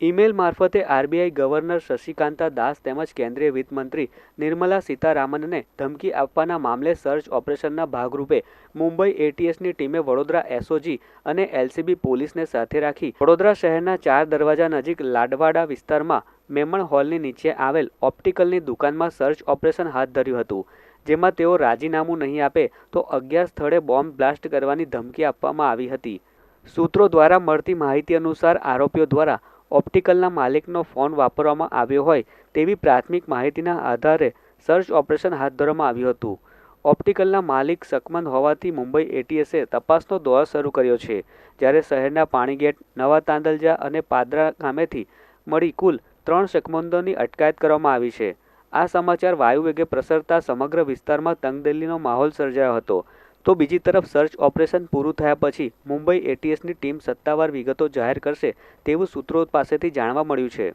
Email મારફતે RBI governor શશિકાંતા દાસ તેમજ કેન્દ્રીય વિત્તમંત્રી નિર્મલા સીતારામનને ધમકી આપવાના મામલે સર્ચ ઓપરેશનના ભાગરૂપે મુંબઈ એટીએસની ટીમે વડોદરા એસઓજી અને એલસીબી પોલીસને સાથે રાખી વડોદરા શહેરના ચાર દરવાજા નજીક લાડવાડા વિસ્તારમાં મેમણ હોલની નીચે આવેલ ઓપ્ટિકલની દુકાનમાં સર્ચ ઓપરેશન હાથ ધર્યું હતું. જેમાં તેઓ રાજીનામું નહીં આપે તો અગિયાર સ્થળે બોમ્બ બ્લાસ્ટ કરવાની ધમકી આપવામાં આવી હતી. સૂત્રો દ્વારા મળતી માહિતી અનુસાર આરોપીઓ દ્વારા ઓપ્ટિકલના માલિકનો ફોન વાપરવામાં આવ્યો હોય તેવી પ્રાથમિક માહિતીના આધારે સર્ચ ઓપરેશન હાથ ધરવામાં આવ્યું હતું. ઓપ્ટિકલના માલિક શકમંદ હોવાથી મુંબઈ એટીએસે તપાસનો દોર શરૂ કર્યો છે, જ્યારે શહેરના પાણીગેટ, નવા તાંદલજા અને પાદરા ગામેથી મળી કુલ ત્રણ શકમંદોની અટકાયત કરવામાં આવી છે. આ સમાચાર વાયુવેગે પ્રસરતા સમગ્ર વિસ્તારમાં તંગદિલીનો માહોલ સર્જાયો હતો. તો બીજી તરફ સર્ચ ઓપરેશન પૂરું થયા પછી મુંબઈ એટીએસની ટીમ સત્તાવાર વિગતો જાહેર કરશે તેવું સૂત્રો પાસેથી જાણવા મળ્યું છે.